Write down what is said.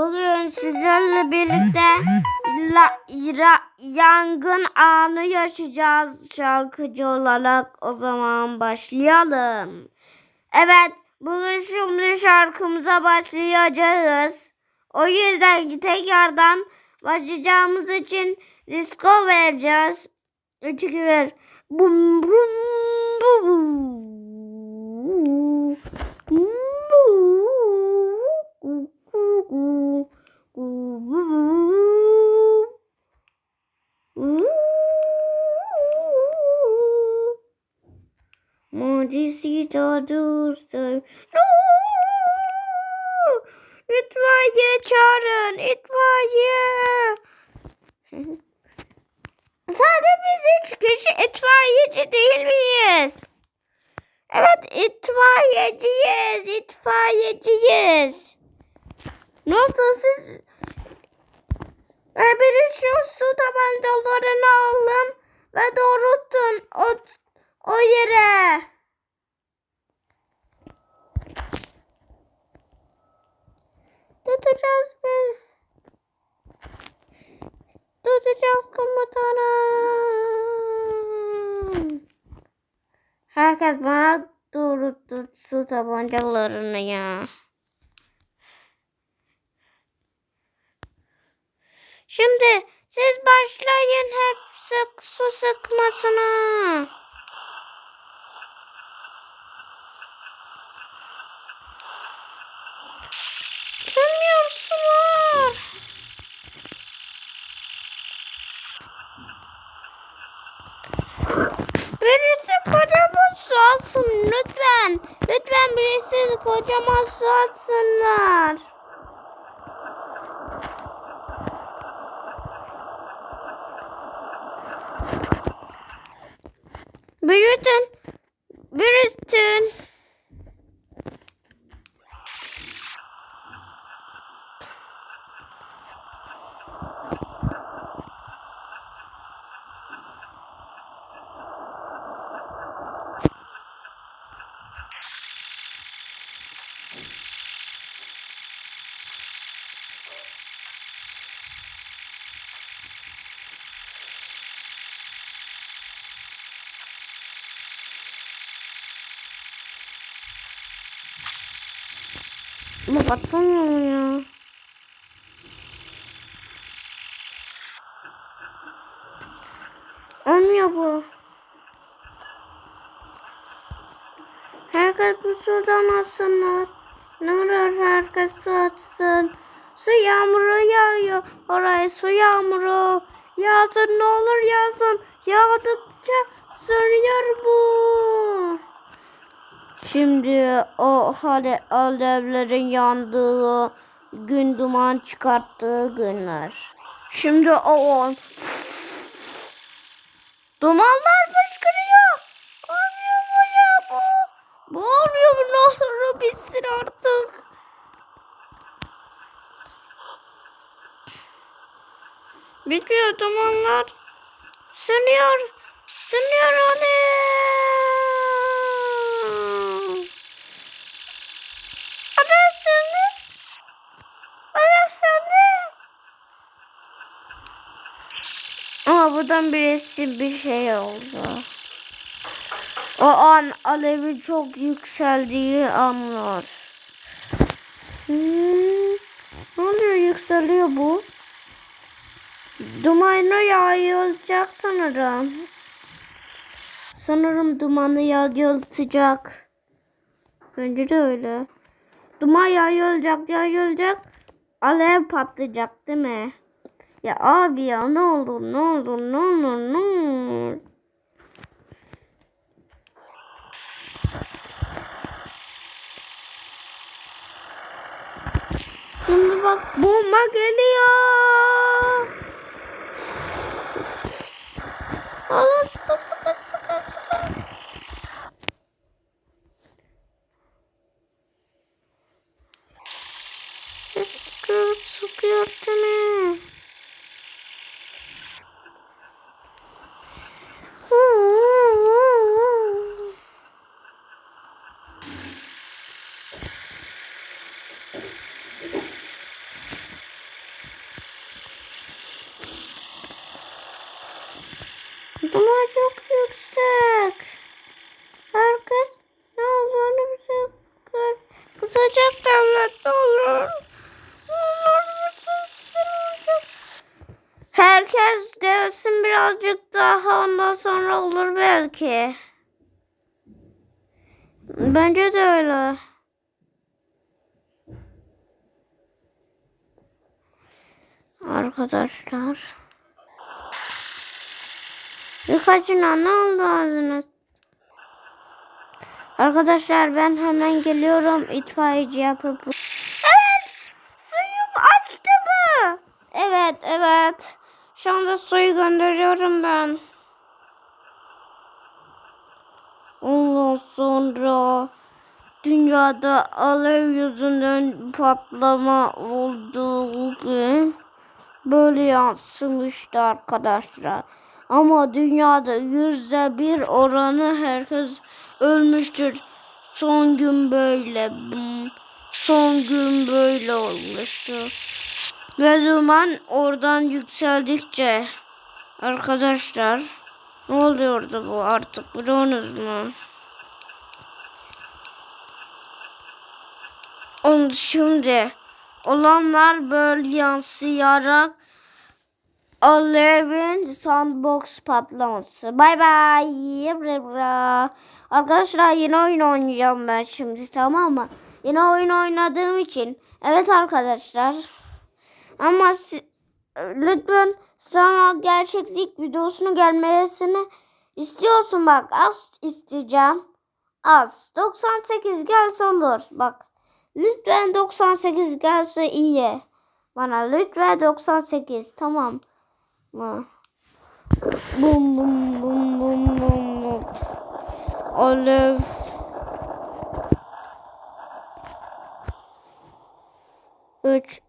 Bugün sizlerle birlikte la, ra- yangın anı yaşayacağız şarkıcı olarak. O zaman başlayalım. Evet, bugün şimdi şarkımıza başlayacağız. O yüzden tekrardan başlayacağımız için disco vereceğiz. 3 2 1 Bum bum bum. No! İtfaiye çağırın. İtfaiye. Sadece biz üç kişi itfaiyeci değil miyiz? Evet itfaiyeciyiz. itfaiyeciyiz. Nasıl siz? Biri şu su tabancalarını alın ve doğrultun o, o yere. Tutacağız biz. Tutacağız komutanım. Herkes bana doğrulttu su tabancalarını ya. Şimdi siz başlayın hep sık su sıkmasına. Birisi kocaman su alsın lütfen. Lütfen birisi kocaman su alsınlar. Büyütün. Büyütün. Ama patlamıyor ya. Olmuyor bu. Herkes bu sudan alsınlar. Ne olur herkes su atsın. Su yağmuru yağıyor. Oraya su yağmuru. Yağsın ne olur yağsın. Yağdıkça sönüyor bu. Şimdi o hale alevlerin yandığı gün duman çıkarttığı günler. Şimdi o an. Dumanlar fışkırıyor. Olmuyor mu ya bu? Bu olmuyor mu? Ne olur bitsin artık. Bitmiyor dumanlar. Sönüyor. Sönüyor alev. Alev söndü. Alev söndü. Ama buradan birisi bir şey oldu. O an alevin çok yükseldiği anlar. Hmm, ne oluyor yükseliyor bu? Dumanı yayılacak sanırım. Sanırım dumanı yayılacak. Bence de öyle. Duman yayılacak yayılacak. Alev patlayacak değil mi? Ya abi ya ne olur ne olur ne olur ne olur. Şimdi bak bomba geliyor. Allah sıkı sıkı sıkı sıkı. Sıkıyor sıkıyor değil mi? Duman çok yüksek. Herkes ne olduğunu bize sıcak devlet olur. Olur bitirsin. Herkes gelsin birazcık daha ondan sonra olur belki. Bence de öyle. Arkadaşlar. Birkaçına ne oldu ağzınız? Arkadaşlar ben hemen geliyorum itfaiyeci yapıp. Evet suyum açtı mı? Evet evet. Şu anda suyu gönderiyorum ben. Ondan sonra dünyada alev yüzünden patlama olduğu gibi böyle yansımıştı arkadaşlar. Ama dünyada yüzde bir oranı herkes ölmüştür. Son gün böyle. Son gün böyle olmuştu. Ve duman oradan yükseldikçe arkadaşlar ne oluyordu bu artık biliyorsunuz mu? Onu şimdi olanlar böyle yansıyarak Alev'in sandbox patlaması. Bay bay. Arkadaşlar yeni oyun oynayacağım ben şimdi tamam mı? Yeni oyun oynadığım için. Evet arkadaşlar. Ama lütfen sana gerçeklik videosunu gelmesini istiyorsun bak az isteyeceğim. Az. 98 gelse olur. Bak. Lütfen 98 gelse iyi. Bana lütfen 98 tamam mı? Bum bum bum bum bum bum. Alev. Üç,